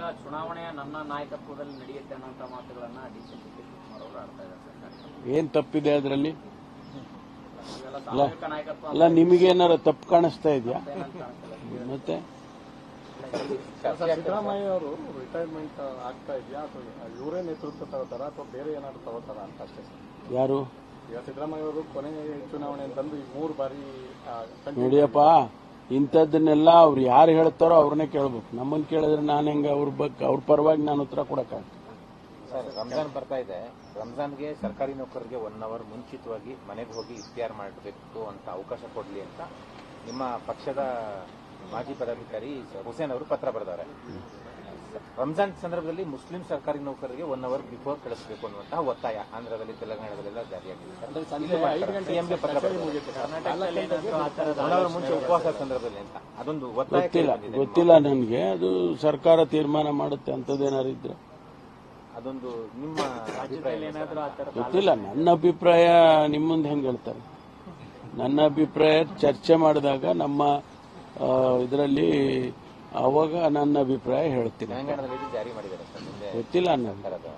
ಮುಂದಿನ ಚುನಾವಣೆ ನನ್ನ ನಾಯಕತ್ವದಲ್ಲಿ ನಡೆಯುತ್ತೆ ಅನ್ನೋಂತ ಮಾತುಗಳನ್ನ ಡಿ ಸಿ ಶಿವಕುಮಾರ್ ಅವರು ಆಡ್ತಾ ಇದ್ದಾರೆ ಏನ್ ತಪ್ಪಿದೆ ಅದರಲ್ಲಿ? ಅಲ್ಲ ನಿಮಗೆ ನಾಯಕತ್ವ ಅಲ್ಲ ನಿಮಗೇನಾರ ತಪ್ಪು ಕಾಣಿಸ್ತಾ ಇದೆಯಾ? ಮತ್ತೆ ಸಿದ್ದರಾಮಯ್ಯ ಅವರು ರಿಟೈರ್ಮೆಂಟ್ ಆಗ್ತಾ ಇದೆಯಾ? ಅಥವಾ ಇವರೇ ನೇತೃತ್ವ ತಗೋತಾರ? ಅಥವಾ ಬೇರೆ ಏನಾದ್ರು ತಗೋತಾರ ಅಂತ ಅಷ್ಟೇ ಸರ್. ಯಾರು? ಈಗ ಸಿದ್ದರಾಮಯ್ಯ ಅವರು ಕೊನೆ ಚುನಾವಣೆ ಅಂತಂದು ಈ ಮೂರು ಬಾರಿ ನೋಡಿಯಪ್ಪ. ಇಂಥದ್ದನ್ನೆಲ್ಲ ಅವ್ರು ಯಾರು ಹೇಳ್ತಾರೋ ಅವ್ರನ್ನೇ ಕೇಳ್ಬೇಕು. ನಮ್ಮನ್ನ ಕೇಳಿದ್ರೆ ನಾನು ಹೆಂಗೆ ಅವ್ರ ಬಗ್ಗೆ ಅವ್ರ ಪರವಾಗಿ ನಾನು ಉತ್ತರ ಕೊಡಕ್ಕಾಗ ಸರ್ ರಂಜಾನ್ ಬರ್ತಾ ಇದೆ. ರಂಜಾನ್ಗೆ ಸರ್ಕಾರಿ ನೌಕರರಿಗೆ ಒನ್ ಅವರ್ ಮುಂಚಿತವಾಗಿ ಮನೆಗೆ ಹೋಗಿ ಇಫ್ತಿಯಾರ್ ಮಾಡಬೇಕು ಅಂತ ಅವಕಾಶ ಕೊಡಲಿ ಅಂತ ನಿಮ್ಮ ಪಕ್ಷದ ಮಾಜಿ ಪದಾಧಿಕಾರಿ ಹುಸೇನ್ ಅವರು ಪತ್ರ ಬರೆದವ್ರೆ. ರಂಜಾನ್ ಸಂದರ್ಭದಲ್ಲಿ ಮುಸ್ಲಿಂ ಸರ್ಕಾರಿ ನೌಕರರಿಗೆ ಒನ್ ಅವರ್ ಬಿಫೋರ್ ಕಳಿಸಬೇಕು ಅನ್ನುವಂತಹ ಒತ್ತಾಯ ಆಂಧ್ರದಲ್ಲಿ ತೆಲಂಗಾಣದಲ್ಲೆಲ್ಲ ಜಾರಿಯಾಗಿದೆ. ಮುಂಚೆ ಉಪವಾಸ ಸಂದರ್ಭದಲ್ಲಿ ಅಂತ. ಅದೊಂದು ಒತ್ತಾಯ ಗೊತ್ತಿಲ್ಲ ಗೊತ್ತಿಲ್ಲ ನನಗೆ ಅದು ಸರ್ಕಾರ ತೀರ್ಮಾನ ಮಾಡುತ್ತೆ ಅಂಥದ್ದೇನಾರು ಇದ್ರೆ. ಅದೊಂದು ನಿಮ್ಮ ರಾಜ್ಯದಲ್ಲಿ ಗೊತ್ತಿಲ್ಲ ನನ್ನ ಅಭಿಪ್ರಾಯ ನಿಮ್ಮ ಮುಂದೆ ಹೆಂಗೆ ಹೇಳ್ತಾರೆ? ನನ್ನ ಅಭಿಪ್ರಾಯ ಚರ್ಚೆ ಮಾಡಿದಾಗ ನಮ್ಮ ಇದರಲ್ಲಿ ಅವಾಗ ನನ್ನ ಅಭಿಪ್ರಾಯ ಹೇಳ್ತೀನಿ. ಗೊತ್ತಿಲ್ಲ ನನಗೆ ಸರ್ಕಾರದ